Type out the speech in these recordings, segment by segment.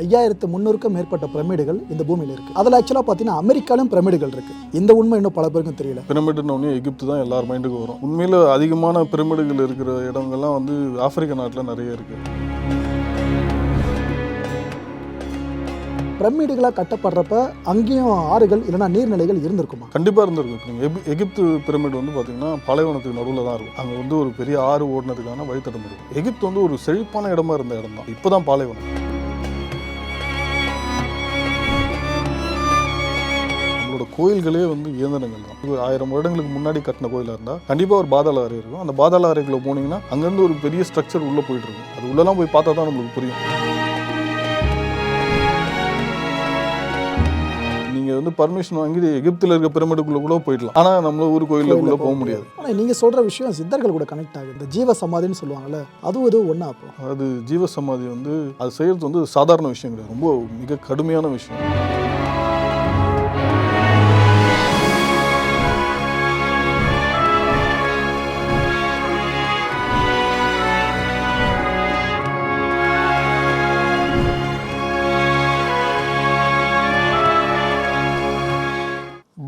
ஐயாயிரத்து முந்நூறுக்கும் மேற்பட்ட பிரமிடுகள் இந்த பூமியில் இருக்கு. அதில் ஆக்சுவலாக பார்த்தீங்கன்னா அமெரிக்காலும் பிரமிடுகள் இருக்கு. இந்த உண்மை இன்னும் பல பேருக்கும் தெரியல. பிரமிடுன்னு எகிப்து தான் எல்லார் மைண்டுக்கு வரும். உண்மையில் அதிகமான பிரமிடுகள் இருக்கிற இடங்கள்லாம் வந்து ஆப்பிரிக்க நாட்டில் நிறைய இருக்குது பிரமிடுகளாக கட்டப்படுறப்ப அங்கேயும் ஆறுகள் இல்லைன்னா நீர்நிலைகள் இருந்திருக்குமா? கண்டிப்பாக இருந்திருக்கும். எபி எகிப்து பிரமிடு வந்து பார்த்தீங்கன்னா பாலைவனத்துக்கு நடுவில் தான் இருக்கும். அங்கே வந்து ஒரு பெரிய ஆறு ஓடினதுக்கான வழித்தடம் இருக்கும். எகிப்து வந்து ஒரு செழிப்பான இடமா இருந்த இடம் தான். இப்போ தான் பாலைவனம். நம்மளோட கோயில்களே வந்து இயந்திரங்கள் தான் ஒரு ஆயிரம் வருடங்களுக்கு முன்னாடி கட்டின கோயிலாக இருந்தால் கண்டிப்பாக ஒரு பாதாள அறை இருக்கும். அந்த பாதாள அறைக்குள்ள போனீங்கன்னா அங்கேருந்து ஒரு பெரிய ஸ்ட்ரக்சர் உள்ளே போயிட்டு இருக்கும். அது உள்ளெல்லாம் போய் பார்த்தா தான் நம்மளுக்கு புரியும். நீங்கள் வந்து பர்மிஷன் வாங்கி எகிப்தில் இருக்க பிரமிடுக்குள்ளே கூட போயிடலாம். ஆனால் நம்மள ஊர் கோயிலுக்குள்ளே போக முடியாது. ஆனால் நீங்கள் சொல்கிற விஷயம் சித்தர்கள் கூட கனெக்ட் ஆகுது. இந்த ஜீவ சமாதின்னு சொல்லுவாங்கல்ல அதுவும் இதுவும் ஒன்றா அப்போ? அது ஜீவ சமாதி வந்து அது செய்கிறது வந்து சாதாரண விஷயம் கிடையாது. ரொம்ப மிக கடுமையான விஷயம்.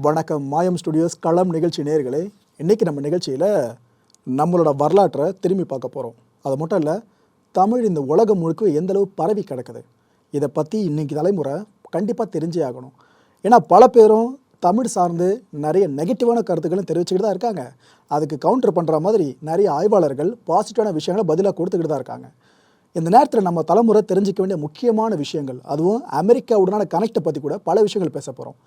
வணக்கம். மாயம் ஸ்டுடியோஸ் களம் நிகழ்ச்சி நேர்களே இன்றைக்கி நம்ம நிகழ்ச்சியில் நம்மளோட வரலாற்றை திரும்பி பார்க்க போகிறோம் அது மட்டும் இல்லை தமிழ் இந்த உலகம் முழுக்க எந்த அளவு பரவி கிடக்குது? இதை பற்றி இன்றைக்கி தலைமுறை கண்டிப்பாக தெரிஞ்சே ஆகணும். ஏன்னா பல பேரும் தமிழ் சார்ந்து நிறைய நெகட்டிவான கருத்துக்களும் தெரிவிச்சுக்கிட்டு தான் இருக்காங்க. அதுக்கு கவுண்டர் பண்ணுற மாதிரி நிறைய ஆய்வாளர்கள் பாசிட்டிவான விஷயங்களை பதிலாக கொடுத்துக்கிட்டு தான் இருக்காங்க. இந்த நேரத்தில் நம்ம தலைமுறை தெரிஞ்சிக்க வேண்டிய முக்கியமான விஷயங்கள் அதுவும் அமெரிக்காவுடனான கனெக்டை பற்றி கூட பல விஷயங்கள் பேச போகிறோம்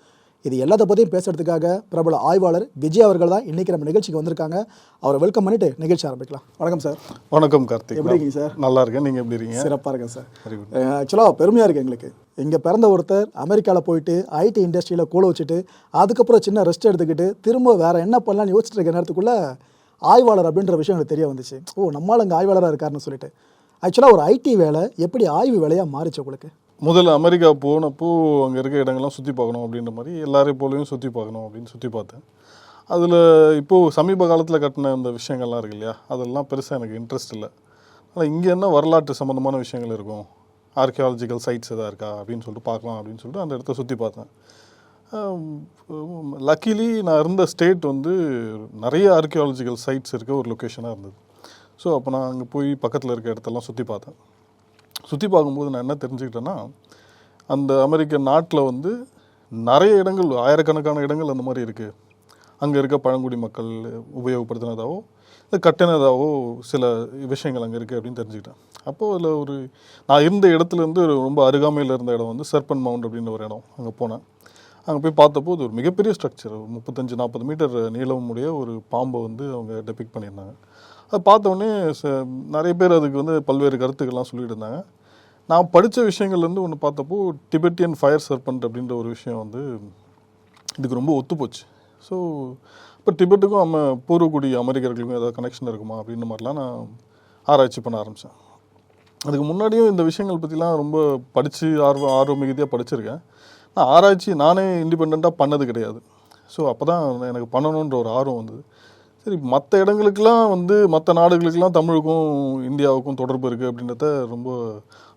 இது எல்லாத்த பற்றியும் பேசுறதுக்காக பிரபல ஆய்வாளர் விஜய் அவர்கள் தான் இன்றைக்கி நம்ம நிகழ்ச்சிக்கு வந்திருக்காங்க. அவரை வெல்கம் பண்ணிட்டு நிகழ்ச்சி ஆரம்பிக்கலாம். வணக்கம் சார். வணக்கம் கார்த்திக். எப்படி இருக்கீங்க சார்? நல்லா இருக்கேன். நீங்கள் எப்படி இருக்கீங்க? சிறப்பாக இருக்கேன் சார். ஆக்சுவலாக பெருமையாக இருக்குது எங்களுக்கு. இங்கே பிறந்த ஒருத்தர் அமெரிக்காவில் போயிட்டு ஐடி இண்டஸ்ட்ரியில் கூல வச்சுட்டு அதுக்கப்புறம் சின்ன ரெஸ்ட் எடுத்துக்கிட்டு திரும்ப வேறு என்ன பண்ணலாம்னு யோசிச்சுட்டு இருக்க நேரத்துக்குள்ளே ஆய்வாளர் அப்படின்ற விஷயம் எனக்கு தெரிய வந்துச்சு. ஓ நம்மளால் அங்கே ஆய்வாளராக இருக்காருன்னு சொல்லிட்டு. ஆக்சுவலாக ஒரு ஐடி வேலை எப்படி ஆய்வு வேலையாக மாறிச்சு உங்களுக்கு? முதல்ல அமெரிக்கா போனப்போ அங்கே இருக்க இடங்கள்லாம் சுற்றி பார்க்கணும் அப்படின்ற மாதிரி எல்லாரையும் போலையும் சுற்றி பார்க்கணும் அப்படின்னு சுற்றி பார்த்தேன். அதில் இப்போது சமீப காலத்தில் கட்டின அந்த விஷயங்கள்லாம் இருக்கு இல்லையா? அதெல்லாம் பெருசாக எனக்கு இன்ட்ரெஸ்ட் இல்லை. ஆனால் இங்கே என்ன வரலாற்று சம்மந்தமான விஷயங்கள் இருக்கும்? ஆர்கியாலஜிக்கல் சைட்ஸ் எதாவது இருக்கா? அப்படின்னு சொல்லிட்டு பார்க்கலாம் அப்படின்னு சொல்லிட்டு அந்த இடத்த சுற்றி பார்த்தேன். லக்கிலி நான் இருந்த ஸ்டேட் வந்து நிறைய ஆர்கியாலஜிக்கல் சைட்ஸ் இருக்க ஒரு லொக்கேஷனாக இருந்தது. ஸோ அப்போ நான் அங்கே போய் பக்கத்தில் இருக்க இடத்தெல்லாம் சுற்றி பார்த்தேன். சுற்றி பார்க்கும்போது நான் என்ன தெரிஞ்சுக்கிட்டேன்னா அந்த அமெரிக்க நாட்டில் வந்து நிறைய இடங்கள் ஆயிரக்கணக்கான இடங்கள் அந்த மாதிரி இருக்குது அங்கே இருக்க பழங்குடி மக்கள் உபயோகப்படுத்தினதாவோ இல்லை கட்டினதாகவோ சில விஷயங்கள் அங்கே இருக்குது அப்படின்னு தெரிஞ்சுக்கிட்டேன். அப்போது அதில் ஒரு நான் இருந்த இடத்துலேருந்து ரொம்ப அருகாமையில் இருந்த இடம் வந்து சர்பன் மவுண்ட் அப்படின்ற ஒரு இடம் அங்கே போனேன். அங்கே போய் பார்த்தப்போ அது ஒரு மிகப்பெரிய ஸ்ட்ரக்சர் ஒரு முப்பத்தஞ்சு நாற்பது மீட்டர் நீளமுடைய ஒரு பாம்பை வந்து அவங்க டெபிக் பண்ணியிருந்தாங்க. அதை பார்த்த உடனே ச- நிறைய பேர் அதுக்கு வந்து பல்வேறு கருத்துக்கள்லாம் சொல்லிட்டு இருந்தாங்க. நான் படித்த விஷயங்கள்லேருந்து ஒன்று பார்த்தப்போ டிபெட்டியன் ஃபயர் சர்பண்ட் அப்படின்ற ஒரு விஷயம் வந்து இதுக்கு ரொம்ப ஒத்துப்போச்சு ஸோ இப்போ டிபெட்டுக்கும் நம்ம பூர்வக்குடி அமெரிக்கர்களுக்கும் ஏதாவது கனெக்ஷன் இருக்குமா அப்படின்ற மாதிரிலாம் நான் ஆராய்ச்சி பண்ண ஆரம்பித்தேன் அதுக்கு முன்னாடியும் இந்த விஷயங்கள் பற்றிலாம் ரொம்ப படித்து ஆர்வம் ஆர்வம் மிகுதியாக படிச்சிருக்கேன். நான் ஆராய்ச்சி நானே இண்டிபெண்ட்டாக பண்ணது கிடையாது. ஸோ அப்போ தான் எனக்கு பண்ணணுன்ற ஒரு ஆர்வம் வந்தது. சரி மற்ற இடங்களுக்கெல்லாம் வந்து மற்ற நாடுகளுக்கெல்லாம் தமிழுக்கும் இந்தியாவுக்கும் தொடர்பு இருக்குது அப்படின்றத ரொம்ப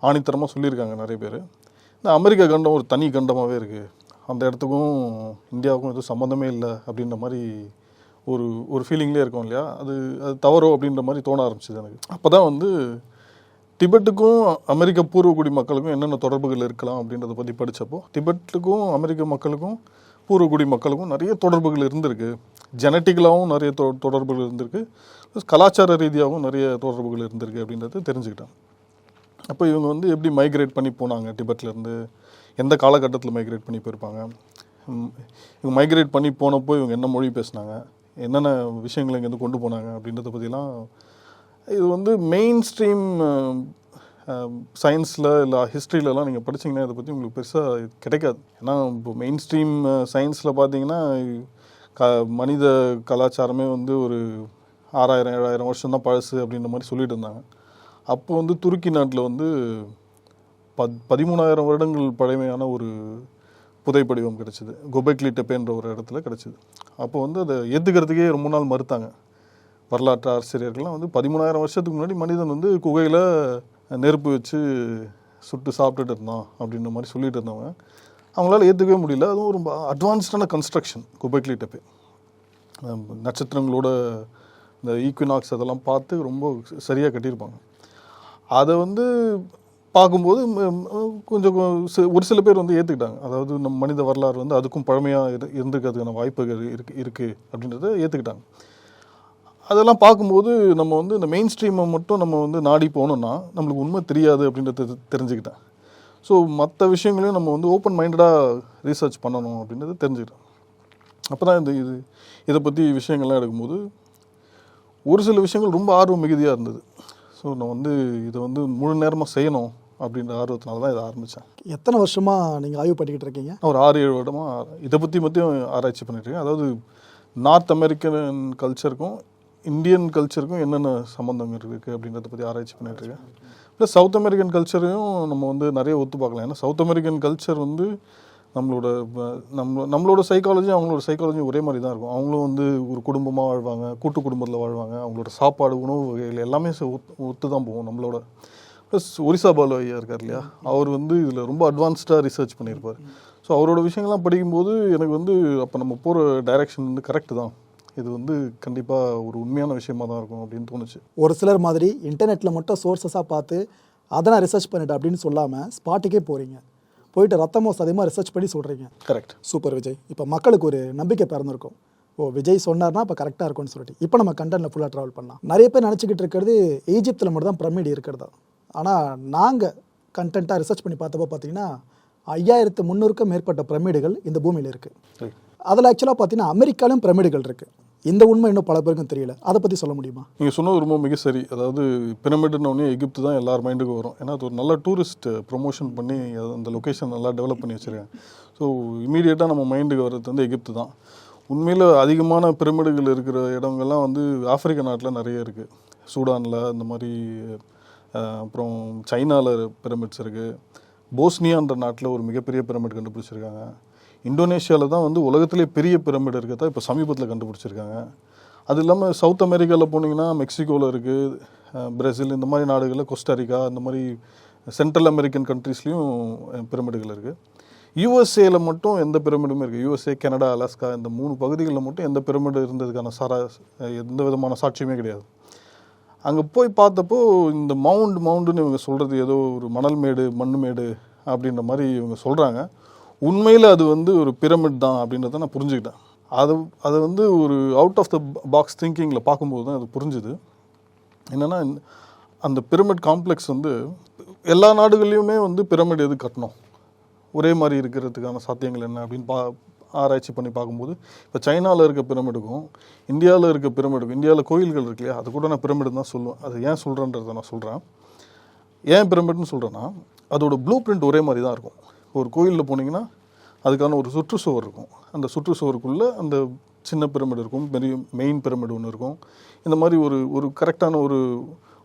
ஆணித்தரமாக சொல்லியிருக்காங்க நிறைய பேர். இந்த அமெரிக்க கண்டம் ஒரு தனி கண்டமாகவே இருக்குது அந்த இடத்துக்கும் இந்தியாவுக்கும் எதுவும் சம்மந்தமே இல்லை அப்படின்ற மாதிரி ஒரு ஒரு ஃபீலிங்லேயே இருக்கும் இல்லையா? அது அது தவறோ அப்படின்ற மாதிரி தோண ஆரம்பிச்சது எனக்கு. அப்போ தான் வந்து டிபெட்டுக்கும் அமெரிக்க பூர்வக்குடி மக்களுக்கும் என்னென்ன தொடர்புகள் இருக்கலாம் அப்படின்றத பற்றி படித்தப்போ டிபெட்டுக்கும் அமெரிக்க மக்களுக்கும் பூர்வக்குடி மக்களுக்கும் நிறைய தொடர்புகள் இருந்திருக்கு. ஜெனட்டிக்கலாகவும் நிறைய தொ தொடர்புகள் இருந்திருக்கு. ப்ளஸ் கலாச்சார ரீதியாகவும் நிறைய தொடர்புகள் இருந்திருக்கு அப்படின்றத தெரிஞ்சுக்கிட்டேன் அப்போ இவங்க வந்து எப்படி மைக்ரேட் பண்ணி போனாங்க? டிபெட்லேருந்து எந்த காலகட்டத்தில் மைக்ரேட் பண்ணி போயிருப்பாங்க? இவங்க மைக்ரேட் பண்ணி போனப்போ இவங்க என்ன மொழி பேசுனாங்க? என்னென்ன விஷயங்களை இங்கேருந்து கொண்டு போனாங்க? அப்படின்றத பற்றிலாம் இது வந்து மெயின் ஸ்ட்ரீம் சயின்ஸில் இல்லை ஹிஸ்ட்ரியிலலாம் நீங்கள் படிச்சீங்கன்னா இதை பற்றி உங்களுக்கு பெருசாக கிடைக்காது. ஏன்னா இப்போ மெயின் ஸ்ட்ரீம் சயின்ஸில் பார்த்தீங்கன்னா க மனித கலாச்சாரமே வந்து ஒரு ஆறாயிரம் ஏழாயிரம் வருஷம் தான் பழசு அப்படின்ற மாதிரி சொல்லிட்டு இருந்தாங்க. அப்போ வந்து துருக்கி நாட்டில் வந்து பத் பதிமூணாயிரம் வருடங்கள் பழமையான ஒரு புதைப்படிவம் கிடச்சிது. கொபெக்லி டெப்பேன்ற ஒரு இடத்துல கிடச்சிது. அப்போ வந்து அதை ஏற்றுக்கிறதுக்கே ரொம்ப நாள் மறுத்தாங்க. வரலாற்று ஆசிரியர்கள்லாம் வந்து பதிமூணாயிரம் வருஷத்துக்கு முன்னாடி மனிதன் வந்து குகையில் நெருப்பு வச்சு சுட்டு சாப்பிட்டுட்டு இருந்தான் அப்படின்ற மாதிரி சொல்லிட்டு இருந்தவங்க. அவங்களால ஏற்றுக்கவே முடியல. அதுவும் ரொம்ப அட்வான்ஸ்டான கன்ஸ்ட்ரக்ஷன் குபைக்லி டெப்பே. நட்சத்திரங்களோட இந்த ஈக்வினாக்ஸ் அதெல்லாம் பார்த்து ரொம்ப சரியாக கட்டியிருப்பாங்க. அதை வந்து பார்க்கும்போது கொஞ்சம் ஒரு சில பேர் வந்து ஏற்றுக்கிட்டாங்க அதாவது நம்ம மனித வரலாறு வந்து அதுக்கும் பழமையாக இரு இருந்திருக்கிறதுக்கான வாய்ப்புகள் இருக்கு இருக்குது அப்படின்றத ஏற்றுக்கிட்டாங்க அதெல்லாம் பார்க்கும்போது நம்ம வந்து இந்த மெயின் ஸ்ட்ரீமை மட்டும் நம்ம வந்து நாடி போனோம்னா நம்மளுக்கு உண்மை தெரியாது அப்படின்றத தெரிஞ்சுக்கிட்டேன். ஸோ மற்ற விஷயங்களையும் நம்ம வந்து ஓப்பன் மைண்டடாக ரீசர்ச் பண்ணணும் அப்படின்றத தெரிஞ்சுக்கிட்டேன் அப்போ தான் இந்த இது இதை பற்றி விஷயங்கள்லாம் எடுக்கும்போது ஒரு சில விஷயங்கள் ரொம்ப ஆர்வம் மிகுதியாக இருந்தது. ஸோ நான் வந்து இதை வந்து முழு நேரமாக செய்யணும் அப்படின்ற ஆர்வத்தினால தான் இதை ஆரம்பித்தேன் எத்தனை வருஷமாக நீங்கள் ஆய்வு பண்ணிக்கிட்டு இருக்கீங்க? ஒரு ஆறு ஏழு வருடமாக இதை பற்றி மட்டும் ஆராய்ச்சி பண்ணிட்டு இருக்கேன். அதாவது நார்த் அமெரிக்கன் கல்ச்சருக்கும் இந்தியன் கல்ச்சருக்கும் என்னென்ன சம்மந்தம் இருக்குது அப்படின்றத பற்றி ஆராய்ச்சி பண்ணிட்டு இல்லை ப்ளஸ் சவுத் அமெரிக்கன் கல்ச்சரையும் நம்ம வந்து நிறைய ஒத்து பார்க்கலாம். ஏன்னா சவுத் அமெரிக்கன் கல்ச்சர் வந்து நம்மளோட நம்ம நம்மளோட சைக்காலஜி அவங்களோட சைக்காலஜி ஒரே மாதிரி தான் இருக்கும். அவங்களும் வந்து ஒரு குடும்பமாக வாழ்வாங்க கூட்டு குடும்பத்தில் வாழ்வாங்க. அவங்களோட சாப்பாடு உணவு வகைகள் எல்லாமே ஒத்து ஒத்து தான் போகும் நம்மளோட. ப்ளஸ் ஒரிசா பாலு ஐயா இருக்கார் இல்லையா? அவர் வந்து இதில் ரொம்ப அட்வான்ஸ்டாக ரிசர்ச் பண்ணியிருப்பார். ஸோ அவரோட விஷயங்கள்லாம் படிக்கும்போது எனக்கு வந்து அப்போ நம்ம போகிற டைரக்ஷன் வந்து கரெக்டு தான். இது வந்து கண்டிப்பாக ஒரு உண்மையான விஷயமா தான் இருக்கும் அப்படின்னு தோணுச்சு. ஒரு சிலர் மாதிரி இன்டர்நெட்டில் மட்டும் சோர்சஸாக பார்த்து அதை நான் ரிசர்ச் பண்ணிட்டேன் அப்படின்னு சொல்லாமல் ஸ்பாட்டுக்கே போகிறீங்க போயிட்டு ரத்தமோ சதயமாக ரிசர்ச் பண்ணி சொல்கிறீங்க கரெக்ட் சூப்பர் விஜய். இப்போ மக்களுக்கு ஒரு நம்பிக்கை பிறந்திருக்கும். ஓ விஜய் சொன்னார்னா இப்போ கரெக்டாக இருக்கும்னு சொல்லிட்டு. இப்போ நம்ம கண்டென்ட்ல ஃபுல்லாக ட்ராவல் பண்ணலாம். நிறைய பேர் நினச்சிக்கிட்டு இருக்கிறது ஈஜிப்தில் மட்டும் தான் பிரமிட் இருக்கிறதா. ஆனால் நாங்கள் கண்டென்ட்டாக ரிசர்ச் பண்ணி பார்த்தப்போ பார்த்தீங்கன்னா ஐயாயிரத்து முந்நூறுக்கும் மேற்பட்ட பிரமிடுகள் இந்த பூமியில் இருக்குது அதில் ஆக்சுவலாக பார்த்தீங்கன்னா அமெரிக்காலையும் பிரமிடுகள் இருக்குது இந்த உண்மை இன்னும் பல பேருக்கும் தெரியல. அதை பற்றி சொல்ல முடியுமா? நீங்கள் சொன்னது ரொம்ப மிக சரி. அதாவது பிரமிடுன்னு எகிப்து தான் எல்லார் மைண்டுக்கும் வரும். ஏன்னா அது ஒரு நல்ல டூரிஸ்ட் ப்ரொமோஷன் பண்ணி அந்த லொக்கேஷன் நல்லா டெவலப் பண்ணி வச்சுருக்காங்க. ஸோ இமீடியட்டாக நம்ம மைண்டுக்கு வர்றது வந்து எகிப்து தான். உண்மையில் அதிகமான பிரமிடுகள் இருக்கிற இடங்கள்லாம் வந்து ஆப்பிரிக்க நாட்டில் நிறைய இருக்குது சூடானில் இந்த மாதிரி அப்புறம் சைனாவில் பிரமிட்ஸ் இருக்குது போஸ்னியான்ற நாட்டில் ஒரு மிகப்பெரிய பிரமிட் கண்டுபிடிச்சிருக்காங்க. இந்தோனேஷியாவில் தான் வந்து உலகத்திலே பெரிய பிரமிடு இருக்கிறதா இப்போ சமீபத்தில் கண்டுபிடிச்சிருக்காங்க. அது இல்லாமல் சவுத் அமெரிக்காவில் போனீங்கன்னா மெக்சிகோவில் இருக்குது பிரேசில் இந்த மாதிரி நாடுகளில் கொஸ்டாரிக்கா இந்த மாதிரி சென்ட்ரல் அமெரிக்கன் கண்ட்ரீஸ்லேயும் பிரமிடுகள் இருக்குது யூஎஸ்ஏயில் மட்டும் எந்த பிரமிடுமே இருக்குது யூஎஸ்ஏ கனடா அலாஸ்கா இந்த மூணு பகுதிகளில் மட்டும் எந்த பிரமிடு இருந்ததுக்கான சாரா எந்த விதமான சாட்சியுமே கிடையாது. அங்கே போய் பார்த்தப்போ இந்த மவுண்ட் மவுண்டுன்னு இவங்க சொல்கிறது ஏதோ ஒரு மணல் மேடு மண் மேடு அப்படின்ற மாதிரி இவங்க சொல்கிறாங்க உண்மையில் அது வந்து ஒரு பிரமிட் தான் அப்படின்றத நான் புரிஞ்சுக்கிட்டேன். அது அதை வந்து ஒரு அவுட் ஆஃப் த பாக்ஸ் திங்கிங்கில் பார்க்கும்போது தான் அது புரிஞ்சுது. என்னென்னா அந்த பிரமிட் காம்ப்ளெக்ஸ் வந்து எல்லா நாடுகள்லையுமே வந்து பிரமிட் எது கட்டணும்? ஒரே மாதிரி இருக்கிறதுக்கான சாத்தியங்கள் என்ன அப்படின்னு பா ஆராய்ச்சி பண்ணி பார்க்கும்போது இப்போ சைனாவில் இருக்க பிரமிடுக்கும் இந்தியாவில் இருக்க பிரமிடுக்கும் இந்தியாவில் கோயில்கள் இருக்கு இல்லையா? அது கூட நான் பிரமிடு தான் சொல்லுவேன். அது ஏன் சொல்கிறேன்றதை நான் சொல்கிறேன் ஏன் பிரமிட்னு சொல்கிறேன்னா அதோட ப்ளூ பிரிண்ட் ஒரே மாதிரி தான் இருக்கும். ஒரு கோயிலில் போனீங்கன்னா அதுக்கான ஒரு சுற்றுச்சுவர் இருக்கும். அந்த சுற்றுச்சுவருக்குள்ளே அந்த சின்ன பிரமிடு இருக்கும் பெரிய மெயின் பிரமிடு ஒன்று இருக்கும். இந்த மாதிரி ஒரு ஒரு கரெக்டான ஒரு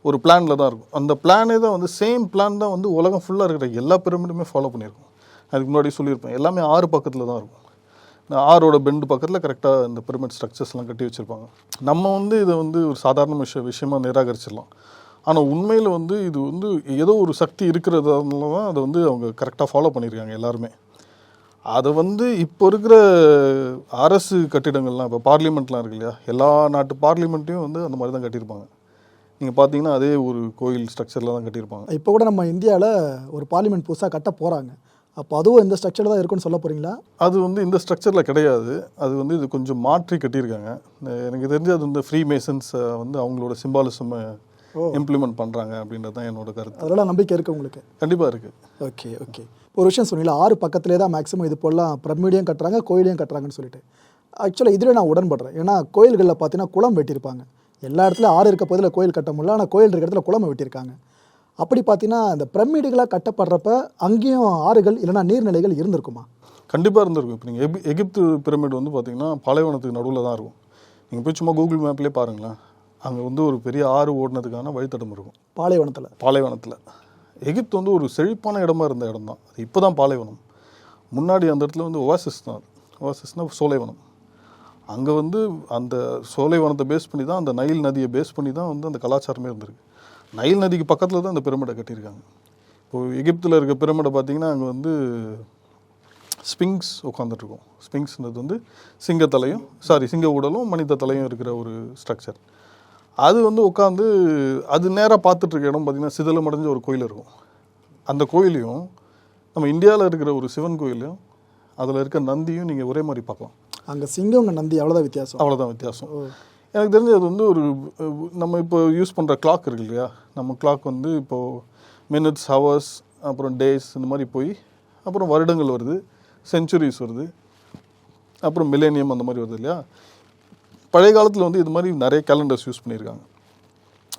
ஒரு பிளானில் தான் இருக்கும். அந்த பிளானே தான் வந்து சேம் பிளான் தான் வந்து உலகம் ஃபுல்லாக இருக்கிற எல்லா பிரமிடுமே ஃபாலோ பண்ணியிருக்கும். அதுக்கு முன்னாடி சொல்லியிருப்பேன் எல்லாமே ஆறு பக்கத்தில் தான் இருக்கும். இந்த ஆரோட பெண்டு பக்கத்தில் கரெக்டாக இந்த பிரமிட் ஸ்ட்ரக்சர்ஸ்லாம் கட்டி வச்சுருப்பாங்க. நம்ம வந்து இதை வந்து ஒரு சாதாரண விஷய விஷயமாக நிராகரிச்சிடலாம். ஆனால் உண்மையில் வந்து இது வந்து ஏதோ ஒரு சக்தி இருக்கிறதால தான் அதை வந்து அவங்க கரெக்டாக ஃபாலோ பண்ணியிருக்காங்க எல்லாருமே. அதை வந்து இப்போ இருக்கிற அரசு கட்டிடங்கள்லாம் இப்போ பார்லிமெண்ட்லாம் இருக்கு இல்லையா? எல்லா நாட்டு பார்லிமெண்ட்டையும் வந்து அந்த மாதிரி தான் கட்டியிருப்பாங்க. நீங்கள் பார்த்தீங்கன்னா அதே ஒரு கோயில் ஸ்ட்ரக்சரில் தான் கட்டியிருப்பாங்க. இப்போ கூட நம்ம இந்தியாவில் ஒரு பார்லிமெண்ட் புதுசாக கட்ட போகிறாங்க அப்போ அதுவும் இந்த ஸ்ட்ரக்சர் தான் இருக்குன்னு சொல்ல போகிறீங்களா அது வந்து இந்த ஸ்ட்ரக்சரில் கிடையாது. அது வந்து இது கொஞ்சம் மாற்றி கட்டியிருக்காங்க. எனக்கு தெரிஞ்சு அது வந்து ஃப்ரீ மேசன்ஸ் வந்து அவங்களோட சிம்பாலிசம் இம்ப்ளிமெண்ட் பண்ணுறாங்க அப்படின்றது தான் என்னோட கருத்து. அதெல்லாம் நம்பிக்கை இருக்குது உங்களுக்கு? கண்டிப்பாக இருக்குது ஓகே ஓகே. ஒரு விஷயம் சொன்னீங்களா ஆறு பக்கத்துலேயே தான் மேக்ஸிமம் இது போலாம் பிரமிடியும் கட்டுறாங்க கோயிலையும் கட்டுறாங்கன்னு சொல்லிட்டு. ஆக்சுவலாக இதில் நான் உடன்படுறேன். ஏன்னா கோயில்களில் பார்த்தீங்கன்னா குளம் வெட்டியிருப்பாங்க. எல்லா இடத்துலையும் ஆறு இருக்க பகுதியில் கோயில் கட்ட முடியல ஆனால் கோயில் இருக்க இடத்துல குளம் வெட்டியிருக்காங்க. அப்படி பார்த்தீங்கன்னா இந்த பிரமிடுகளாக கட்டப்படுறப்ப அங்கேயும் ஆறுகள் இல்லைன்னா நீர்நிலைகள் இருந்திருக்குமா? கண்டிப்பாக இருந்திருக்கும். இப்போ நீங்கள் எபி எகிப்து பிரமிட் வந்து பார்த்தீங்கன்னா பாலைவனத்துக்கு நடுவில் தான் இருக்கும். நீங்கள் போய் சும்மா கூகுள் மேப்லேயே பாருங்களேன். அங்கே வந்து ஒரு பெரிய ஆறு ஓடினதுக்கான வழித்தடம் இருக்கும். பாலைவனத்தில். பாலைவனத்தில். எகிப்து வந்து ஒரு செழிப்பான இடமா இருந்த இடம் தான் அது இப்போ தான் பாலைவனம். முன்னாடி அந்த இடத்துல வந்து ஒவாசிஸ் தான் அது. ஒவாசிஸ்னால் சோலைவனம். அங்கே வந்து அந்த சோலைவனத்தை பேஸ் பண்ணி தான் அந்த நைல் நதியை பேஸ் பண்ணி தான் வந்து அந்த கலாச்சாரமே இருந்திருக்கு. நைல் நதிக்கு பக்கத்தில் தான் அந்த பிரமிடை கட்டியிருக்காங்க. இப்போது எகிப்தில் இருக்க பிரமிடை பார்த்தீங்கன்னா அங்கே வந்து ஸ்பிங்ஸ் உட்காந்துட்ருக்கும் ஸ்பிங்ஸ்ன்றது வந்து சிங்க தலையும் சாரி சிங்க உடலும் மனித தலையும் இருக்கிற ஒரு ஸ்ட்ரக்சர் அது வந்து உட்காந்து அது நேராக பார்த்துட்டு இருக்க இடம் பார்த்தீங்கன்னா சிதலம் அடைஞ்ச ஒரு கோயில் இருக்கும். அந்த கோயிலையும் நம்ம இந்தியாவில் இருக்கிற ஒரு சிவன் கோயிலையும் அதில் இருக்க நந்தியும் நீங்கள் ஒரே மாதிரி பார்க்கலாம். அங்கே சிங்கங்க நந்தி அவ்வளோதான் வித்தியாசம். அவ்வளோதான் வித்தியாசம். எனக்கு தெரிஞ்சு அது வந்து ஒரு நம்ம இப்போ யூஸ் பண்ணுற கிளாக் இருக்கு இல்லையா? நம்ம கிளாக் வந்து இப்போது மினிட்ஸ் ஹவர்ஸ் அப்புறம் டேஸ் இந்த மாதிரி போய் அப்புறம் வருடங்கள் வருது செஞ்சுரிஸ் வருது அப்புறம் மில்லேனியம் அந்த மாதிரி வருது இல்லையா? பழைய காலத்தில் வந்து இது மாதிரி நிறைய கேலண்டர்ஸ் யூஸ் பண்ணியிருக்காங்க.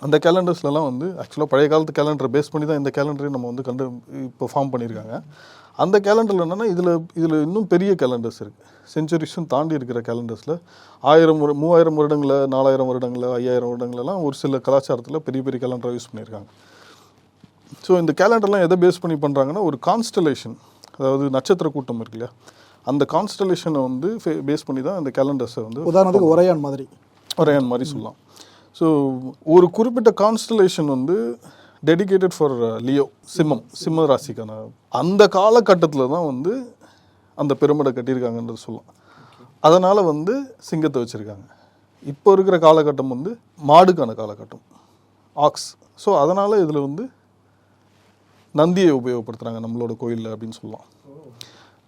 அந்த கேலண்டர்ஸ்லலாம் வந்து ஆக்சுவலாக பழைய காலத்து கேலண்டரை பேஸ் பண்ணி தான் இந்த கேலண்டரையும் நம்ம வந்து கண்டு இப்போ ஃபார்ம் பண்ணியிருக்காங்க. அந்த கேலண்டரில் என்னென்னா இதில் இதில் இன்னும் பெரிய கேலண்டர்ஸ் இருக்குது செஞ்சுரிஸும் தாண்டி இருக்கிற கேலண்டர்ஸில் ஆயிரம் வரு- மூவாயிரம் வருடங்களில் நாலாயிரம் வருடங்களில் ஐயாயிரம் வருடங்களெல்லாம் ஒரு சில கலாச்சாரத்தில் பெரிய பெரிய கேலண்டரை யூஸ் பண்ணியிருக்காங்க. ஸோ இந்த கேலண்டர்லாம் எதை பேஸ் பண்ணி பண்ணுறாங்கன்னா ஒரு கான்ஸ்டலேஷன் அதாவது நட்சத்திர கூட்டம் இருக்கு இல்லையா? அந்த கான்ஸ்டலேஷனை வந்து பேஸ் பண்ணி தான் இந்த கேலண்டர்ஸை வந்து உதாரணத்துக்கு ஒரையான் மாதிரி. ஒரேன் மாதிரி சொல்லலாம். ஸோ ஒரு குறிப்பிட்ட கான்ஸ்டலேஷன் வந்து டெடிகேட்டட் ஃபார் லியோ சிம்மம் சிம்ம ராசிக்கான அந்த காலகட்டத்தில் தான் வந்து அந்த பிரமிடை கட்டியிருக்காங்கன்றது சொல்லலாம். அதனால் வந்து சிங்கத்தை வச்சுருக்காங்க. இப்போ இருக்கிற காலகட்டம் வந்து மாடுக்கான காலகட்டம் ஆக்ஸ் ஸோ அதனால் இதில் வந்து நந்தியை உபயோகப்படுத்துகிறாங்க நம்மளோட கோயிலில் அப்படின்னு சொல்லலாம்.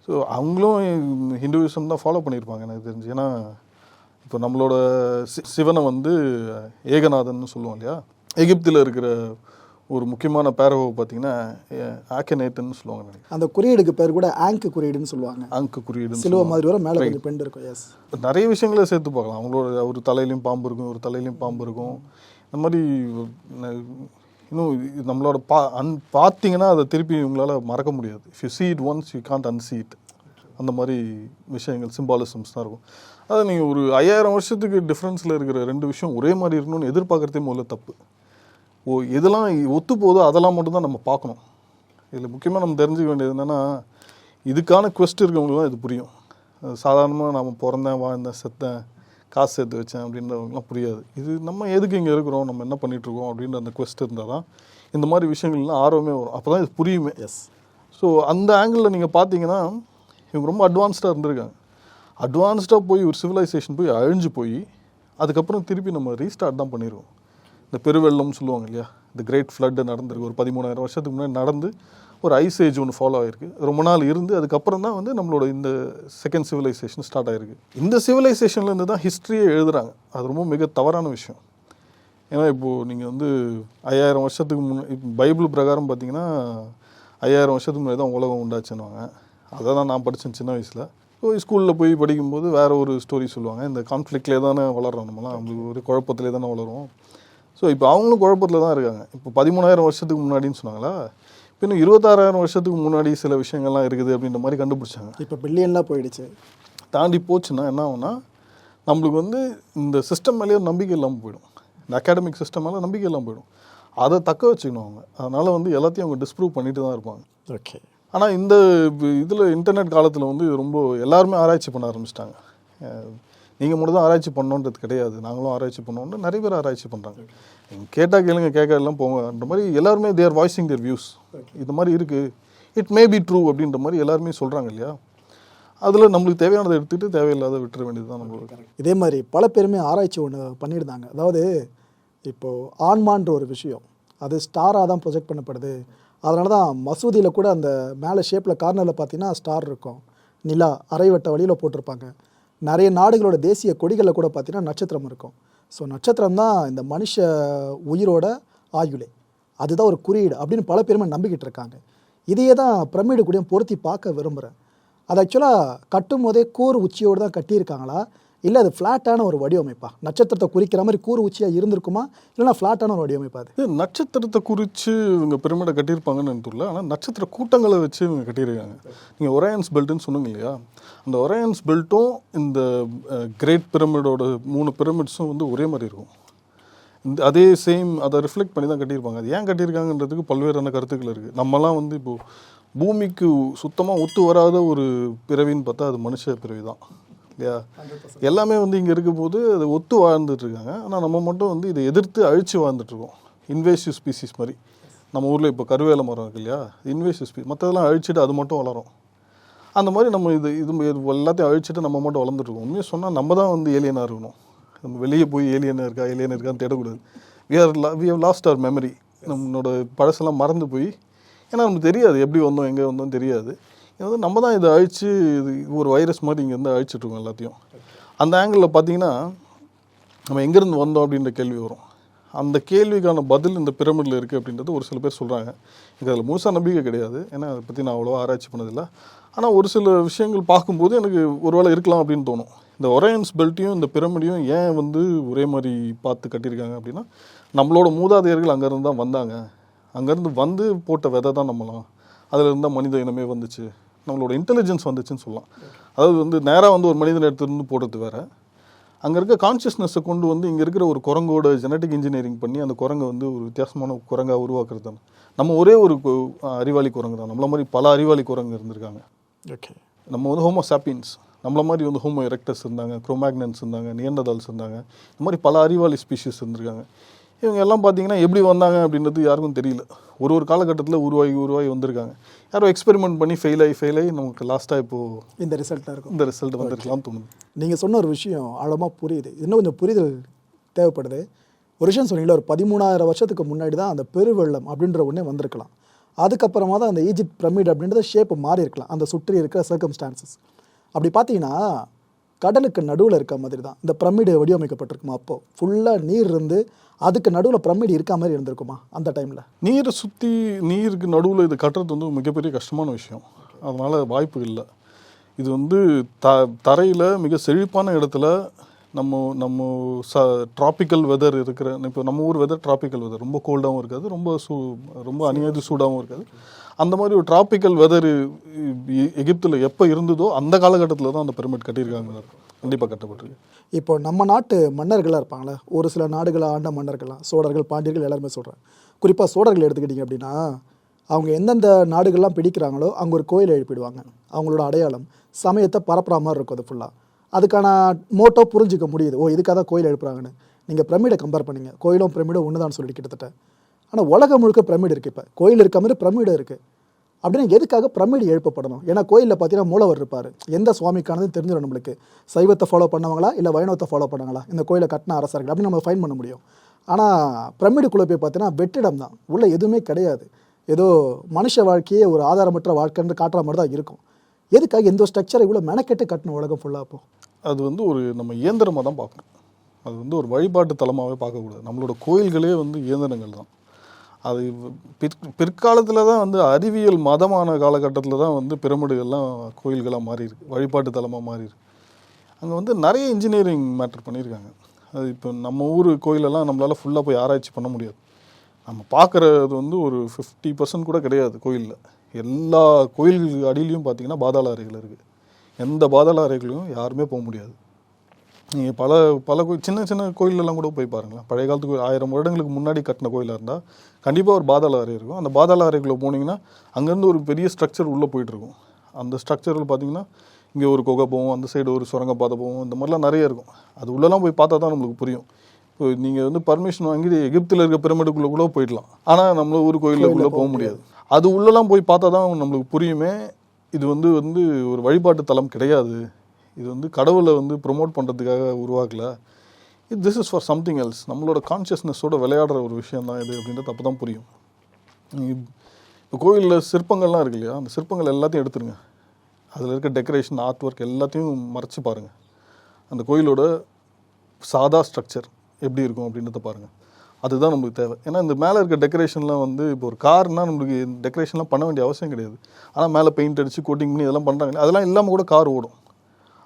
ஸோ அவங்களும் ஹிந்துவிசம் தான் ஃபாலோ பண்ணியிருப்பாங்க எனக்கு தெரிஞ்சு. ஏன்னா இப்போ நம்மளோட சி- சிவனை வந்து ஏகநாதன் சொல்லுவோம் இல்லையா? எகிப்தில் இருக்கிற ஒரு முக்கியமான பேரவை பார்த்தீங்கன்னா ஆக்கநேத்தன் சொல்லுவாங்க அந்த குறியீடுக்கு பேர் கூட ஆங்க் குறியீடுன்னு சொல்லுவாங்க. அங்கு குறியீடுன்னு சிலுவை மாதிரி வரும் மேலே கொஞ்சம் பெண்டு இருக்கும் எஸ் நிறைய விஷயங்களை சேர்த்து பார்க்கலாம். அவங்களோட ஒரு தலையிலையும் பாம்பு இருக்கும் ஒரு தலையிலையும் பாம்பு இருக்கும். இந்த மாதிரி இன்னும் நம்மளோட பா அன் பார்த்தீங்கன்னா அதை திருப்பி உங்களால் மறக்க முடியாது. If you see it once you can't unsee it அந்த மாதிரி விஷயங்கள் சிம்பாலிசம்ஸ் தான் இருக்கும். அதை நீங்கள் ஒரு ஐயாயிரம் வருஷத்துக்கு டிஃப்ரென்ஸில் இருக்கிற ரெண்டு விஷயம் ஒரே மாதிரி இருக்கணும்னு எதிர்பார்க்குறதே முதல்ல தப்பு. ஓ எதெல்லாம் ஒத்து போதோ அதெல்லாம் மட்டும்தான் நம்ம பார்க்கணும். இதில் முக்கியமாக நம்ம தெரிஞ்சுக்க வேண்டியது என்னென்னா இதுக்கான கொஸ்ட் இருக்கவங்களுக்கு தான் இது புரியும். சாதாரணமாக நாம் பிறந்தேன் வாழ்ந்தேன் செத்தேன் காசு சேர்த்து வச்சேன் அப்படின்றவங்கலாம் புரியாது. இது நம்ம எதுக்கு இங்கே இருக்கிறோம்? நம்ம என்ன பண்ணிட்டு இருக்கோம் அப்படின்ற அந்த quest இருந்தால் தான் இந்த மாதிரி விஷயங்கள்லாம் ஆர்வமே வரும். அப்போ தான் இது புரியுமே. எஸ் ஸோ அந்த ஆங்கிளில் நீங்கள் பார்த்தீங்கன்னா இவங்க ரொம்ப அட்வான்ஸ்டாக இருந்திருக்காங்க. அட்வான்ஸ்டாக போய் ஒரு சிவிலைசேஷன் போய் அழிஞ்சு போய் அதுக்கப்புறம் திருப்பி நம்ம ரீஸ்டார்ட் தான் பண்ணிடுவோம் இந்த பெருவெள்ளம்னு சொல்லுவாங்க இல்லையா? இந்த கிரேட் ஃப்ளட் நடந்திருக்கு. ஒரு பதிமூணாயிரம் வருஷத்துக்கு முன்னாடி நடந்து ஒரு ஐஸ் ஏஜ் ஒன்று ஃபாலோ ஆகிருக்கு ரொம்ப நாள் இருந்து அதுக்கப்புறம் தான் வந்து நம்மளோட இந்த செகண்ட் சிவிலைசேஷன் ஸ்டார்ட் ஆகிருக்கு இந்த சிவிலைசேஷன்லேருந்து தான் ஹிஸ்ட்ரியே எழுதுகிறாங்க அது ரொம்ப மிக தவறான விஷயம். ஏன்னா இப்போது நீங்கள் வந்து ஐயாயிரம் வருஷத்துக்கு முன்ன இப்போ பைபிள் பிரகாரம் பார்த்தீங்கன்னா ஐயாயிரம் வருஷத்துக்கு முன்னாடி தான் உலகம் உண்டாச்சுன்னுவாங்க. அதை தான் நான் படித்தேன் சின்ன வயசில். ஸோ ஸ்கூலில் போய் படிக்கும்போது வேற ஒரு ஸ்டோரி சொல்லுவாங்க. இந்த கான்ஃப்ளிக்ட்லேயே தானே வளர்றோம் நம்மளாம் நம்மளுக்கு ஒரு குழப்பத்திலே தானே வளரும் ஸோ இப்போ அவங்களும் குழப்பத்தில் தான் இருக்காங்க. இப்போ பதிமூணாயிரம் வருஷத்துக்கு முன்னாடின்னு சொன்னாங்களா? இன்னும் இருபத்தாறாயிரம் வருஷத்துக்கு முன்னாடி சில விஷயங்கள்லாம் இருக்குது அப்படின்ற மாதிரி கண்டுபிடிச்சாங்க. இப்போ பில்லியன்லாம் போயிடுச்சு. தாண்டி போச்சுன்னா என்ன ஆகும்னா நம்மளுக்கு வந்து இந்த சிஸ்டம் மேலேயே நம்பிக்கை இல்லாமல் போயிடும். இந்த அகாடமிக் சிஸ்டம் மேலே நம்பிக்கை இல்லாமல் போயிடும். அதை தக்க வச்சுக்கணும் அவங்க. அதனால் வந்து எல்லாத்தையும் அவங்க டிஸ்ப்ரூவ் பண்ணிட்டு தான் இருப்பாங்க. ஓகே. ஆனால் இந்த இதில் இன்டர்நெட் காலத்தில் வந்து ரொம்ப எல்லாருமே ஆராய்ச்சி பண்ண ஆரம்பிச்சிட்டாங்க. நீங்கள் மட்டும் தான் ஆராய்ச்சி பண்ணோன்றது கிடையாது. நாங்களும் ஆராய்ச்சி பண்ணோன்னு நிறைய பேர் ஆராய்ச்சி பண்ணுறாங்க நீங்கள் கேட்டால் கேளுங்க கேட்கலாம் போங்கன்ற மாதிரி எல்லாருமே தேர் வாய்ஸிங் தேர் வியூஸ் இது மாதிரி இருக்குது இட் மே பி ட்ரூ அப்படின்ற மாதிரி எல்லாருமே சொல்கிறாங்க இல்லையா? அதில் நம்மளுக்கு தேவையானதை எடுத்துகிட்டு தேவையில்லாத விட்டுற வேண்டியது தான் நம்மளுக்கு இதே மாதிரி பல பேருமே ஆராய்ச்சி ஒன்று பண்ணியிருந்தாங்க. அதாவது இப்போது ஆன்மான்ற ஒரு விஷயம் அது ஸ்டாராக தான் ப்ரொஜெக்ட் பண்ணப்படுது. அதனால தான் மசூதியில் கூட அந்த மேலே ஷேப்பில் கார்னரில் பார்த்தீங்கன்னா ஸ்டார் இருக்கும். நிலா அரைவட்ட வழியில் போட்டிருப்பாங்க. நிறைய நாடுகளோட தேசிய கொடிகளில் கூட பார்த்தீங்கன்னா நட்சத்திரம் இருக்கும். ஸோ நட்சத்திரம் தான் இந்த மனுஷ உயிரோட ஆயுளே. அதுதான் ஒரு குறியீடு அப்படின்னு பல பேருமே நம்பிக்கிட்டு இருக்காங்க. இதையே தான் பிரமிடு கூடயும் பொருத்தி பார்க்க விரும்புகிறேன் அது ஆக்சுவலாக கட்டும் போதே கூர் உச்சியோடு தான் கட்டியிருக்காங்களா? இல்லை அது ஃப்ளாட்டான ஒரு வடிவமைப்பா. நட்சத்திரத்தை குறிக்கிற மாதிரி கூறு உச்சியாக இருந்திருக்குமா? இல்லைனா ஃப்ளாட்டான ஒரு வடிவமைப்பா அது? இது நட்சத்திரத்தை குறித்து இவங்க பிரமிடை கட்டியிருப்பாங்கன்னு தெரியல ஆனால் நட்சத்திர கூட்டங்களை வச்சு இவங்க கட்டியிருக்காங்க. நீங்கள் ஒரையன்ஸ் பெல்ட்டுன்னு சொன்னீங்க இல்லையா? அந்த ஒரையன்ஸ் பெல்ட்டும் இந்த கிரேட் பிரமிடோட மூணு பிரமிட்ஸும் வந்து ஒரே மாதிரி இருக்கும். இந்த அதே சேம் அதை ரிஃப்ளெக்ட் பண்ணி தான் கட்டியிருப்பாங்க. அது ஏன் கட்டியிருக்காங்கன்றதுக்கு பல்வேறான கருத்துக்கள் இருக்குது நம்மலாம் வந்து இப்போது பூமிக்கு சுத்தமாக ஒத்து வராத ஒரு பிறவின்னு பார்த்தா அது மனுஷ பிறவி தான் இல்லையா? எல்லாமே வந்து இங்கே இருக்கும்போது அதை ஒத்து வாழ்ந்துட்டு இருக்காங்க ஆனால் நம்ம மட்டும் வந்து இதை எதிர்த்து அழிச்சு வாழ்ந்துட்டு இருக்கோம் இன்வேசிவ் ஸ்பீசிஸ் மாதிரி. நம்ம ஊரில் இப்போ கருவேல மரம் இருக்கு இல்லையா? இன்வேசிவ் ஸ்பீ மற்றதெல்லாம் அழிச்சிட்டு அது மட்டும் வளரும். அந்த மாதிரி நம்ம இது இது எல்லாத்தையும் அழிச்சிட்டு நம்ம மட்டும் வளர்ந்துருக்கோம் உண்மையாக சொன்னால் நம்ம தான் வந்து ஏலியனாக இருக்கணும். நம்ம வெளியே போய் ஏலியன் இருக்கா ஏலியன் இருக்கான்னு தேடக்கூடாது. We are we have lost our memory நம்மளோட பழசெல்லாம் மறந்து போய் ஏன்னா நமக்கு தெரியாது எப்படி வந்தோம் எங்கே வந்தோம் தெரியாது. இது வந்து நம்ம தான் இதை அழிச்சு இது ஒரு வைரஸ் மாதிரி இங்கேருந்து அழிச்சிட்ருக்கோம் எல்லாத்தையும். அந்த ஆங்கிளில் பார்த்தீங்கன்னா நம்ம எங்கேருந்து வந்தோம் அப்படின்ற கேள்வி வரும். அந்த கேள்விக்கான பதில் இந்த பிரமிடில் இருக்குது அப்படின்றது ஒரு சில பேர் சொல்கிறாங்க எனக்கு அதில் முழுசாக நம்பிக்கை கிடையாது. ஏன்னா அதை பற்றி நான் அவ்வளோவா ஆராய்ச்சி பண்ணதில்லை. ஆனால் ஒரு சில விஷயங்கள் பார்க்கும்போது எனக்கு ஒருவேளை இருக்கலாம் அப்படின்னு தோணும். இந்த ஒரையன்ஸ் பெல்ட்டையும் இந்த பிரமிடையும் ஏன் வந்து ஒரே மாதிரி பார்த்து கட்டியிருக்காங்க அப்படின்னா நம்மளோட மூதாதையர்கள் அங்கேருந்து தான் வந்தாங்க. அங்கேருந்து வந்து போட்ட விதை தான் நம்மளாம். அதில் இருந்தால் மனித இனமே வந்துச்சு. நம்மளோட இன்டெலிஜென்ஸ் வந்துச்சுன்னு சொல்லலாம். அதாவது வந்து நேராக வந்து ஒரு மனிதன் எடுத்துருந்து போடுறது வேற. அங்கே இருக்க கான்ஷியஸ்னஸை கொண்டு வந்து இங்கே இருக்கிற ஒரு குரங்கோட ஜெனட்டிக் இன்ஜினியரிங் பண்ணி அந்த குரங்கை வந்து ஒரு வித்தியாசமான குரங்கா உருவாக்குறது தான். நம்ம ஒரே ஒரு அறிவாளி குரங்கு தான். நம்மள மாதிரி பல அறிவாளி குரங்கு இருந்திருக்காங்க. ஓகே நம்ம வந்து ஹோமோ சாப்பியன்ஸ் நம்மள மாதிரி வந்து ஹோமோ எரெக்டஸ் இருந்தாங்க குரோமேக்னன்ஸ் இருந்தாங்க நியண்டதால்ஸ் இருந்தாங்க. இந்த மாதிரி பல அறிவாளி ஸ்பீஷிஸ் இருந்திருக்காங்க. இவங்க எல்லாம் பார்த்தீங்கன்னா எப்படி வந்தாங்க அப்படின்றது யாருக்கும் தெரியல. ஒரு ஒரு காலகட்டத்தில் உருவாகி உருவாகி வந்திருக்காங்க. யாரோ எக்ஸ்பெரிமெண்ட் பண்ணி ஃபெயில் ஆகி ஃபெயில் ஆகி நமக்கு லாஸ்ட்டாக இப்போது இந்த ரிசல்ட்டாக இருக்கும். இந்த ரிசல்ட் வந்திருக்கலாம் தோணுது. நீங்கள் சொன்ன ஒரு விஷயம் ஆழமாக புரியுது. இன்னும் கொஞ்சம் புரிதல் தேவைப்படுது. ஒரு விஷயம் சொன்னீங்களா ஒரு பதிமூணாயிரம் வருஷத்துக்கு முன்னாடி தான் அந்த பெருவெள்ளம் அப்படின்ற ஒன்றே வந்திருக்கலாம். அதுக்கப்புறமா தான் அந்த ஈஜிப்ட் பிரமிட் அப்படின்றத ஷேப் மாறி இருக்கலாம் அந்த சுற்றி இருக்கிற சர்க்கம்ஸ்டான்சஸ் அப்படி பார்த்தீங்கன்னா கடலுக்கு நடுவில் இருக்க மாதிரி தான் இந்த பிரமிடு வடிவமைக்கப்பட்டிருக்குமா அப்போது ஃபுல்லாக நீர் இருந்து அதுக்கு நடுவில் பிரமிடு இருக்க மாதிரி இருந்திருக்குமா அந்த டைமில் நீரை சுற்றி நீருக்கு நடுவில் இது கட்டுறது வந்து மிகப்பெரிய கஷ்டமான விஷயம். அதனால் வாய்ப்பு இல்லை. இது வந்து த தரையில் மிக செழிப்பான இடத்துல நம்ம நம்ம ச ட்ராபிக்கல் வெதர் இருக்கிற இப்போ நம்ம ஊர் வெதர் ட்ராபிக்கல் வெதர் ரொம்ப கோல்டாகவும் இருக்காது ரொம்ப சூ ரொம்ப அநியாயது சூடாகவும் இருக்காது. அந்த மாதிரி ஒரு ட்ராபிக்கல் வெதர் எகிப்தில் எப்போ இருந்ததோ அந்த காலகட்டத்தில் தான் அந்த பிரமிட் கட்டியிருக்காங்க கண்டிப்பாக கட்டப்பட்டிருக்கு. இப்போ நம்ம நாட்டு மன்னர்களாக இருப்பாங்களே ஒரு சில நாடுகளை ஆண்ட மன்னர்கள்லாம் சோழர்கள் பாண்டியர்கள் எல்லாருமே சொல்கிறேன் குறிப்பாக சோழர்கள் எடுத்துக்கிட்டிங்க அப்படின்னா அவங்க எந்தெந்த நாடுகள்லாம் பிடிக்கிறாங்களோ அங்கே ஒரு கோயில் எழுப்பிடுவாங்க. அவங்களோட அடையாளம் சமயத்தை பரப்புற மாதிரி இருக்கும் அது ஃபுல்லாக அதுக்கான மோட்டோ புரிஞ்சிக்க முடியுது. ஓ இதுக்காக தான் கோயில் எழுப்புறாங்கன்னு. நீங்கள் பிரமிடை கம்பேர் பண்ணிங்க. கோயிலும் பிரமிடும் ஒன்று தான் சொல்லிட்டு கிட்டத்தட்ட. ஆனால் உலகம் முழுக்க பிரமிடு இருக்குது இப்போ. கோயில் இருக்க மாதிரி பிரமிடு இருக்குது அப்படின்னு எதுக்காக பிரமிடு எழுப்பப்படணும்? ஏன்னா கோயிலில் பார்த்தீங்கன்னா மூலவர் இருப்பார். எந்த சுவாமிக்கானது தெரிஞ்சிடும் நம்மளுக்கு. சைவத்தை ஃபாலோ பண்ணவங்களா இல்லை வைணவத்தை ஃபாலோ பண்ணாங்களா இந்த கோயிலை கட்டின அரசர்கள். அப்படின்னு நம்ம ஃபைன் பண்ண முடியும். ஆனால் பிரமிடுக்குள்ளே போய் பார்த்தீங்கன்னா வெற்றிடம் தான். உள்ள எதுவுமே கிடையாது. ஏதோ மனுஷ வாழ்க்கையே ஒரு ஆதாரமற்ற வாழ்க்கைன்னு காட்டுற மாதிரி தான் இருக்கும். எதுக்காக எந்த ஸ்ட்ரக்சரை இவ்வளோ மெனக்கெட்டு கட்டணும் உலகம் ஃபுல்லாக அப்போது அது வந்து ஒரு நம்ம இயந்திரமாக தான் பார்க்கணும். அது வந்து ஒரு வழிபாட்டு தலமாகவே பார்க்கக்கூடாது. நம்மளோட கோயில்களே வந்து இயந்திரங்கள் தான். அது பிற் பிற்காலத்தில் தான் வந்து அறிவியல் மதமான காலகட்டத்தில் தான் வந்து பிரமிடுகள்லாம் கோயில்களாக மாறியிருக்கு. வழிபாட்டு தலமாக மாறியிருக்கு. அங்கே வந்து நிறைய இன்ஜினியரிங் மேட்டர் பண்ணியிருக்காங்க. அது இப்போ நம்ம ஊர் கோயிலெல்லாம் நம்மளால் ஃபுல்லாக போய் ஆராய்ச்சி பண்ண முடியாது. நம்ம பார்க்குறது வந்து ஒரு ஃபிஃப்டி பர்சன்ட் கூட கிடையாது கோயிலில். எல்லா கோயில்களுக்கு அடியிலையும் பார்த்தீங்கன்னா பாதாள அறைகள் இருக்குது எந்த பாதாள அறைகளையும் யாருமே போக முடியாது. நீங்கள் பல பல சின்ன சின்ன கோயிலெல்லாம் கூட போய் பாருங்களேன். பழைய காலத்து கோயில் ஆயிரம் வருடங்களுக்கு முன்னாடி கட்டின கோயிலாக இருந்தால் கண்டிப்பாக ஒரு பாதாள அறை இருக்கும். அந்த பாதாள அறைக்குள்ளே போனீங்கன்னா அங்கேருந்து ஒரு பெரிய ஸ்ட்ரக்சர் உள்ளே போயிட்டுருக்கும் அந்த ஸ்ட்ரக்சரில் பார்த்தீங்கன்னா இங்கே ஒரு குகை போகும் அந்த சைடு ஒரு சுரங்கப்பாதை போகும் இந்த மாதிரிலாம் நிறைய இருக்கும். அது உள்ளெல்லாம் போய் பார்த்தா தான் நம்மளுக்கு புரியும். இப்போ நீங்கள் வந்து பர்மிஷன் வாங்கி எகிப்தில் இருக்க பிரமிடுக்குள்ளே கூட போயிடலாம். ஆனால் நம்மள ஊர் கோயிலுக்குள்ளே போக முடியாது. அது உள்ளெல்லாம் போய் பார்த்தா தான் நம்மளுக்கு புரியுமே. இது வந்து வந்து ஒரு வழிபாட்டு தலம் கிடையாது. இது வந்து கடவுளை வந்து ப்ரொமோட் பண்ணுறதுக்காக உருவாக்கல. இது this is for something else நம்மளோட கான்ஷியஸ்னஸோட விளையாடுற ஒரு விஷயம் தான் இது அப்படின்றது அப்போ தான் புரியும் இப்போ கோயிலில் சிற்பங்கள்லாம் இருக்கு இல்லையா? அந்த சிற்பங்கள் எல்லாத்தையும் எடுத்துருங்க. அதில் இருக்க டெக்கரேஷன் ஆர்ட் ஒர்க் எல்லாத்தையும் மறைச்சி பாருங்கள் அந்த கோயிலோட சாதா ஸ்ட்ரக்சர் எப்படி இருக்கும் அப்படின்றத பாருங்கள் அதுதான் நம்மளுக்கு தேவை. ஏன்னா இந்த மேலே இருக்க டெக்கரேஷன்லாம் வந்து இப்போ ஒரு கார்னால் நம்மளுக்கு டெக்கரேஷன்லாம் பண்ண வேண்டிய அவசியம் கிடையாது. ஆனால் மேலே பெயிண்ட் அடித்து கோட்டிங் பண்ணி இதெல்லாம் பண்ணுறாங்க அதெல்லாம் இல்லாமல் கூட கார் ஓடும்.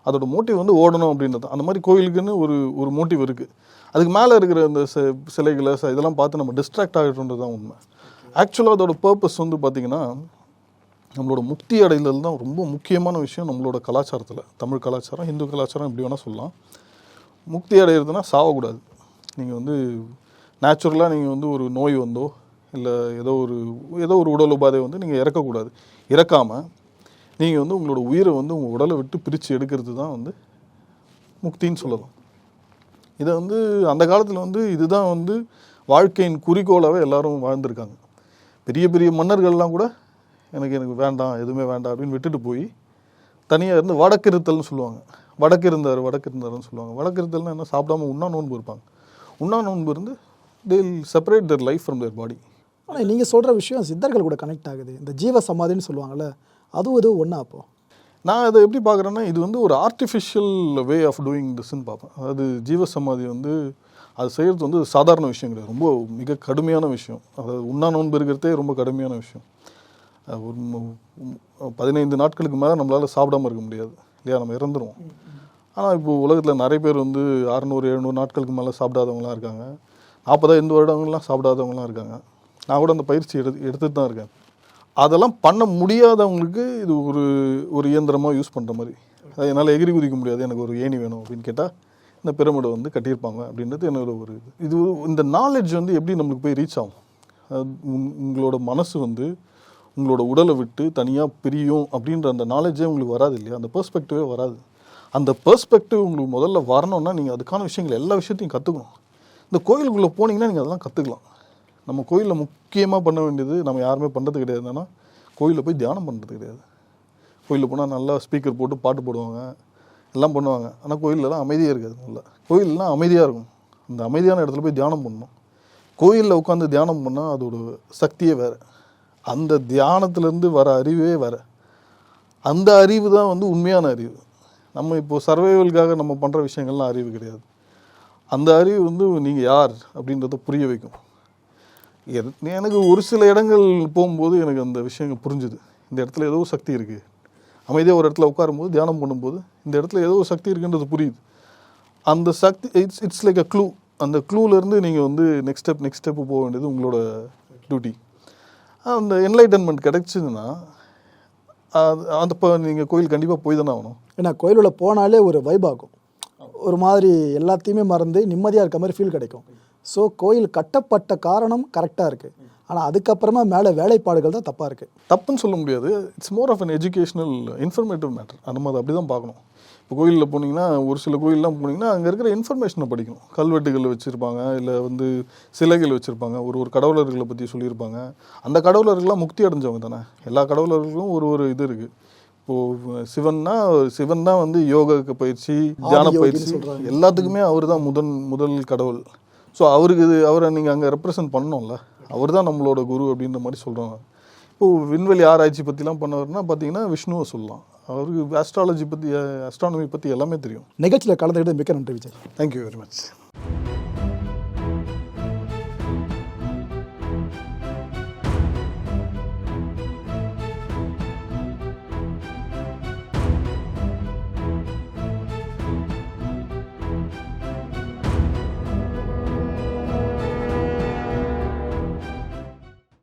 அதோட மோட்டிவ் வந்து ஓடணும் அப்படின்றது அந்த மாதிரி கோயிலுக்குன்னு ஒரு ஒரு மோட்டிவ் இருக்குது அதுக்கு மேலே இருக்கிற இந்த சிலைகளை ச- இதெல்லாம் பார்த்து நம்ம டிஸ்ட்ராக்ட் ஆகிட்டோன்றது தான் உண்மை. ஆக்சுவலாக அதோட பர்பஸ் வந்து பார்த்திங்கன்னா நம்மளோட முக்தி அடைதல் தான் ரொம்ப முக்கியமான விஷயம் நம்மளோட கலாச்சாரத்தில். தமிழ் கலாச்சாரம் இந்து கலாச்சாரம் எப்படி வேணால் சொல்லலாம். முக்தி அடையிறதுனா சாவக்கூடாது. நீங்கள் வந்து நேச்சுரலாக நீங்கள் வந்து ஒரு நோய் வந்தோ இல்லை ஏதோ ஒரு ஏதோ ஒரு உடல் உபாதை வந்து நீங்கள் இறக்கக்கூடாது. இறக்காமல் நீங்கள் வந்து உங்களோட உயிரை வந்து உங்கள் உடலை விட்டு பிரித்து எடுக்கிறது தான் வந்து முக்தின்னு சொல்லலாம். இதை வந்து அந்த காலத்தில் வந்து இதுதான் வந்து வாழ்க்கையின் குறிக்கோளாகவே எல்லாரும் வாழ்ந்திருக்காங்க. பெரிய பெரிய மன்னர்கள்லாம் கூட எனக்கு எனக்கு வேண்டாம் எதுவுமே வேண்டாம் அப்படின்னு விட்டுட்டு போய் தனியாக இருந்து வடக்கிருத்தல்னு சொல்லுவாங்க. வடக்கு இருந்தார் வடக்கு இருந்தாருன்னு சொல்லுவாங்க. வடக்கு இருத்தல்னா என்ன? சாப்பிடாம உண்ணா நோன்பு இருப்பாங்க. உண்ணா நோன்பு இருந்து they'll separate their life from their body ஆனால் நீங்கள் சொல்கிற விஷயம் சித்தர்கள் கூட கனெக்ட் ஆகுது. இந்த ஜீவ சமாதின்னு சொல்லுவாங்கள்ல அதுவும் இதுவும் ஒன்றா அப்போ? நான் அதை எப்படி பார்க்குறேன்னா இது வந்து ஒரு ஆர்டிஃபிஷியல் வே ஆஃப் டூயிங் திஸ்ன்னு பார்ப்பேன். அதாவது ஜீவ சமாதி வந்து அது செய்கிறது வந்து சாதாரண விஷயம் கிடையாது. ரொம்ப மிக கடுமையான விஷயம். அதாவது உண்ணா நோன்பு இருக்கிறதே ரொம்ப கடுமையான விஷயம். ஒரு பதினைந்து நாட்களுக்கு மேலே நம்மளால் சாப்பிடாம இருக்க முடியாது. இல்லையா? நம்ம இறந்துருவோம். ஆனால் இப்போ உலகத்தில் நிறைய பேர் வந்து அறநூறு எழுநூறு நாட்களுக்கு மேலே சாப்பிடாதவங்களாம் இருக்காங்க. நாற்பதாயிரம் வருடங்கள்லாம் சாப்பிடாதவங்களாம் இருக்காங்க. நான் கூட அந்த பயிற்சி எடுத்து எடுத்துட்டு தான் இருக்கேன். அதெல்லாம் பண்ண முடியாதவங்களுக்கு இது ஒரு ஒரு இயந்திரமாக யூஸ் பண்ணுற மாதிரி. அது என்னால் எகிரி குதிக்க முடியாது. எனக்கு ஒரு ஏணி வேணும் அப்படின்னு கேட்டால் இந்த பிரமிடை வந்து கட்டியிருப்பாங்க அப்படின்றது என்னோட ஒரு இது. இது இந்த நாலேஜ் வந்து எப்படி நம்மளுக்கு போய் ரீச் ஆகும்? உங்- உங்களோட மனசு வந்து உங்களோட உடலை விட்டு தனியாக பிரியும் அப்படின்ற அந்த நாலேஜே உங்களுக்கு வராது இல்லையா? அந்த பெர்ஸ்பெக்டிவே வராது. அந்த பெர்ஸ்பெக்டிவ் உங்களுக்கு முதல்ல வரணும்னா நீங்கள் அதுக்கான விஷயங்கள் எல்லா விஷயத்தையும் கற்றுக்கணும் இந்த கோயிலுக்குள்ளே போனீங்கன்னா நீங்கள் அதெல்லாம் கற்றுக்கலாம் நம்ம கோயிலில் முக்கியமாக பண்ண வேண்டியது நம்ம யாருமே பண்ணுறது கிடையாது. என்னன்னா கோயிலில் போய் தியானம் பண்ணுறது கிடையாது. கோயிலில் போனால் நல்லா ஸ்பீக்கர் போட்டு பாட்டு போடுவாங்க. எல்லாம் பண்ணுவாங்க. ஆனால் கோயிலெலாம் அமைதியாக இருக்காது நல்லா. கோயிலெலாம் அமைதியாக இருக்கும். அந்த அமைதியான இடத்துல போய் தியானம் பண்ணணும். கோயிலில் உட்காந்து தியானம் பண்ணால் அதோட சக்தியே வேறு. அந்த தியானத்துலேருந்து வர அறிவே வேறு. அந்த அறிவு தான் வந்து உண்மையான அறிவு. நம்ம இப்போது சர்வைவலுக்காக நம்ம பண்ணுற விஷயங்கள்லாம் அறிவு கிடையாது. அந்த அறிவு வந்து நீங்கள் யார் அப்படின்றத புரிய வைக்கும். எனக்கு ஒரு சில இடங்கள் போகும்போது எனக்கு அந்த விஷயங்கள் புரிஞ்சுது. இந்த இடத்துல ஏதோ சக்தி இருக்குது அமைதியாக ஒரு இடத்துல உட்காரும்போது தியானம் பண்ணும்போது இந்த இடத்துல ஏதோ சக்தி இருக்குன்றது புரியுது. அந்த சக்தி it's it's like a clue அந்த க்ளூலேருந்து நீங்கள் வந்து நெக்ஸ்ட் ஸ்டெப் நெக்ஸ்ட் ஸ்டெப்பு போக வேண்டியது உங்களோட டியூட்டி அந்த என்லைட்டன்மெண்ட் கிடைச்சதுன்னா அது அந்த இப்போ நீங்கள் கோயில் கண்டிப்பாக போய் தானே ஆகணும். ஏன்னா கோயிலுள்ள போனாலே ஒரு வைப் ஆகும். ஒரு மாதிரி எல்லாத்தையுமே மறந்து நிம்மதியாக இருக்க மாதிரி ஃபீல் கிடைக்கும். ஸோ கோயில் கட்டப்பட்ட காரணம் கரெக்டாக இருக்குது ஆனால் அதுக்கப்புறமா மேலே வேலைப்பாடுகள் தான் தப்பாக இருக்குது தப்புன்னு சொல்ல முடியாது. It's more of an educational informative matter நம்ம அதை அப்படி தான் பார்க்கணும். இப்போ கோயிலில் போனீங்கன்னா ஒரு சில கோயிலெலாம் போனீங்கன்னா அங்கே இருக்கிற இன்ஃபர்மேஷனை படிக்கணும். கல்வெட்டுகள் வச்சுருப்பாங்க இல்லை வந்து சிலைகள் வச்சுருப்பாங்க. ஒரு ஒரு கடவுளர்களை பற்றி சொல்லியிருப்பாங்க. அந்த கடவுளர்கள்லாம் முக்தி அடைஞ்சவங்க தானே. எல்லா கடவுளர்களும் ஒரு ஒரு இது இருக்குது இப்போது சிவன்னா சிவன் தான் வந்து யோக பயிற்சி தியான பயிற்சி சொல்றாங்க. எல்லாத்துக்குமே அவர் தான் முதன் முதல் கடவுள். ஸோ அவருக்கு இது அவரை நீங்கள் அங்கே ரெப்ரசன்ட் பண்ணணும்ல? அவர் தான் நம்மளோட குரு அப்படின்ற மாதிரி சொல்கிறாங்க இப்போது விண்வெளி ஆராய்ச்சி பற்றிலாம் பண்ணவர்னா பார்த்தீங்கன்னா விஷ்ணுவை சொல்லலாம். அவருக்கு ஆஸ்ட்ராலஜி பற்றி அஸ்ட்ரானமி பற்றி எல்லாமே தெரியும். நிகழ்ச்சியில் கலந்துக்கிட்டு மிக்க நன்றி விஜய். Thank you very much